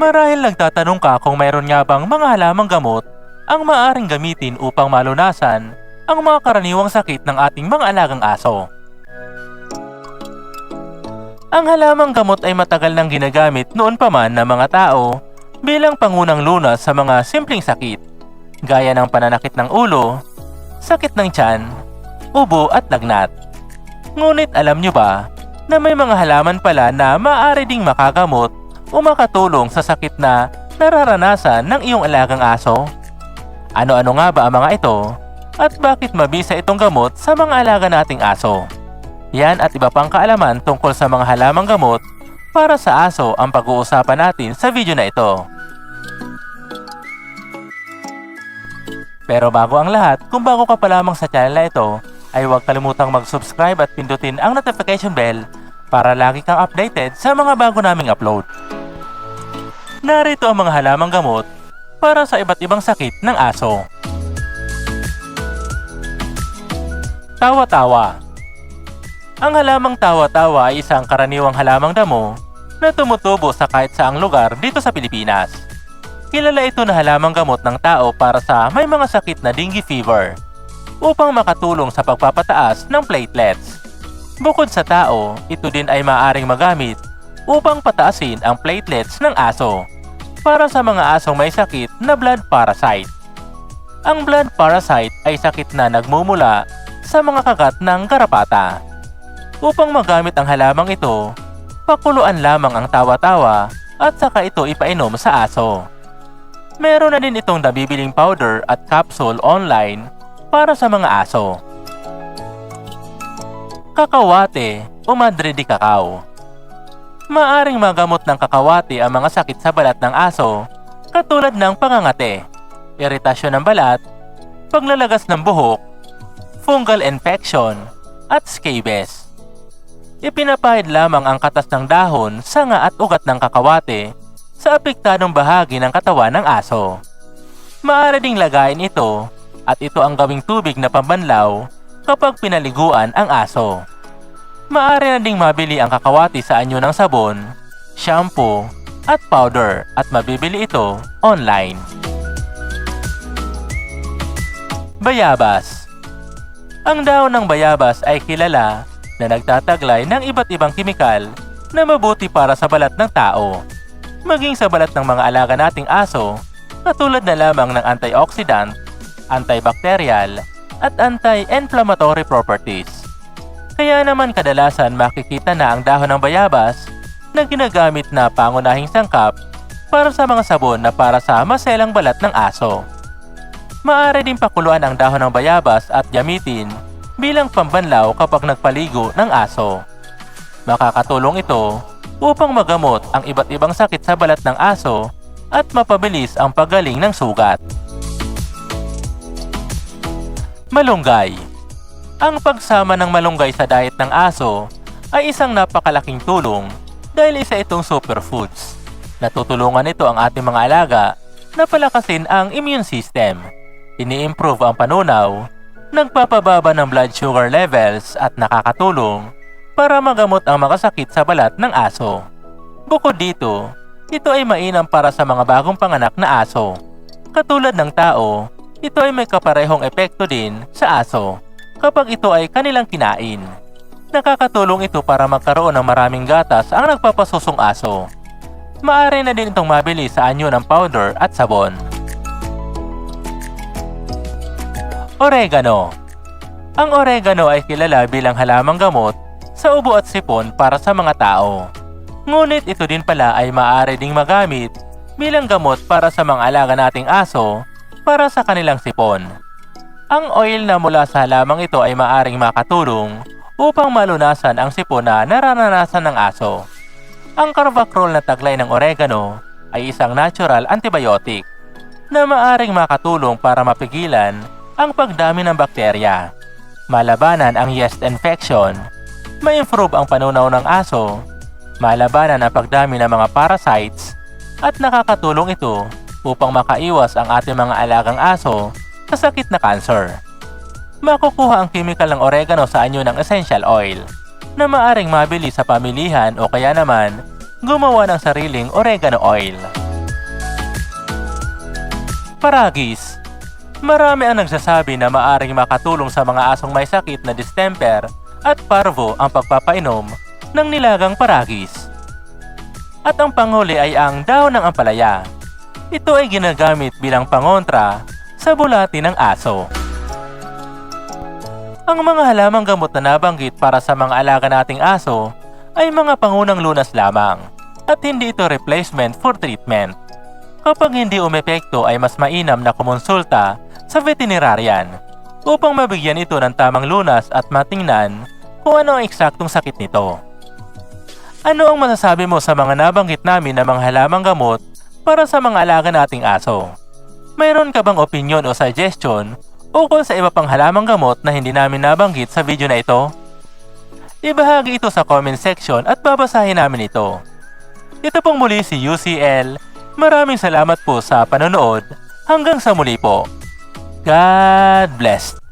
Marahil nagtatanong ka kung mayroon nga bang mga halamang gamot ang maaring gamitin upang malunasan ang mga karaniwang sakit ng ating mga alagang aso. Ang halamang gamot ay matagal nang ginagamit noon pa man ng mga tao bilang pangunang lunas sa mga simpleng sakit, gaya ng pananakit ng ulo, sakit ng tiyan, ubo at lagnat. Ngunit alam nyo ba na may mga halaman pala na maaari ding makagamot o makatulong sa sakit na nararanasan ng iyong alagang aso? Ano-ano nga ba ang mga ito at bakit mabisa itong gamot sa mga alaga nating aso? Yan at iba pang kaalaman tungkol sa mga halamang gamot para sa aso ang pag-uusapan natin sa video na ito. Pero bago ang lahat, kung bago ka pa lamang sa channel na ito, ay huwag kalimutang mag-subscribe at pindutin ang notification bell para lagi kang updated sa mga bago naming upload. Narito ang mga halamang gamot para sa iba't ibang sakit ng aso. Tawa-tawa Ang halamang tawa-tawa ay isang karaniwang halamang damo na tumutubo sa kahit saang lugar dito sa Pilipinas. Kilala ito na halamang gamot ng tao para sa may mga sakit na dengue fever upang makatulong sa pagpapataas ng platelets. Bukod sa tao, ito din ay maaaring magamit upang pataasin ang platelets ng aso para sa mga asong may sakit na blood parasite. Ang blood parasite ay sakit na nagmumula sa mga kagat ng garapata. Upang magamit ang halamang ito, pakuluan lamang ang tawa-tawa at saka ito ipainom sa aso. Meron na din itong nabibiling powder at capsule online para sa mga aso. Kakawate o Madre de Cacao Maaring magamot ng kakawate ang mga sakit sa balat ng aso katulad ng pangangate, iritasyon ng balat, paglalagas ng buhok, fungal infection, at scabies. Ipinapahid lamang ang katas ng dahon, sanga at ugat ng kakawate sa apektadong bahagi ng katawan ng aso. Maaari ding lagayin ito at ito ang gawing tubig na pambanlaw kapag pinaliguan ang aso. Maaari na ding mabili ang kakawati sa anyo ng sabon, shampoo, at powder at mabibili ito online. Bayabas Ang dahon ng bayabas ay kilala na nagtataglay ng iba't ibang kimikal na mabuti para sa balat ng tao, maging sa balat ng mga alaga nating aso katulad na lamang ng antioxidant, antibacterial, at anti-inflammatory properties. Kaya naman kadalasan makikita na ang dahon ng bayabas na ginagamit na pangunahing sangkap para sa mga sabon na para sa maselang balat ng aso. Maaari din pakuluan ang dahon ng bayabas at gamitin bilang pambanlaw kapag nagpaligo ng aso. Makakatulong ito upang magamot ang iba't ibang sakit sa balat ng aso at mapabilis ang paggaling ng sugat. Malunggay Ang pagsama ng malunggay sa diet ng aso ay isang napakalaking tulong dahil isa itong superfoods. Natutulungan ito ang ating mga alaga na palakasin ang immune system. Ini-improve ang panunaw, nagpapababa ng blood sugar levels at nakakatulong para magamot ang mga sakit sa balat ng aso. Bukod dito, ito ay mainam para sa mga bagong panganak na aso. Katulad ng tao, ito ay may kaparehong epekto din sa aso kapag ito ay kanilang kinain. Nakakatulong ito para magkaroon ng maraming gatas ang nagpapasusong aso. Maaari na din itong mabili sa anyo ng powder at sabon. Oregano Ang oregano ay kilala bilang halamang gamot sa ubo at sipon para sa mga tao. Ngunit ito din pala ay maaari ding magamit bilang gamot para sa mga alaga nating aso para sa kanilang sipon. Ang oil na mula sa halamang ito ay maaring makatulong upang malunasan ang sipon na nararanasan ng aso. Ang carvacrol na taglay ng oregano ay isang natural antibiotic na maaring makatulong para mapigilan ang pagdami ng bakterya, malabanan ang yeast infection, ma-improve ang panunaw ng aso, malabanan ang pagdami ng mga parasites, at nakakatulong ito upang makaiwas ang ating mga alagang aso sa sakit na cancer. Makukuha ang chemical ng oregano sa anyo ng essential oil na maaring mabili sa pamilihan o kaya naman gumawa ng sariling oregano oil. Paragis Marami ang nagsasabi na maaring makatulong sa mga asong may sakit na distemper at parvo ang pagpapainom ng nilagang paragis. At ang panghuli ay ang dahon ng ampalaya. Ito ay ginagamit bilang pangontra sa bulati ng aso. Ang mga halamang gamot na nabanggit para sa mga alaga nating aso ay mga pangunang lunas lamang at hindi ito replacement for treatment. Kapag hindi umepekto ay mas mainam na kumonsulta sa veterinarian upang mabigyan ito ng tamang lunas at matingnan kung ano ang eksaktong sakit nito. Ano ang masasabi mo sa mga nabanggit namin na mga halamang gamot para sa mga alaga nating aso? Mayroon ka bang opinion o suggestion ukol sa iba pang halamang gamot na hindi namin nabanggit sa video na ito? Ibahagi ito sa comment section at babasahin namin ito. Ito pong muli si UCL. Maraming salamat po sa panonood. Hanggang sa muli po. God bless.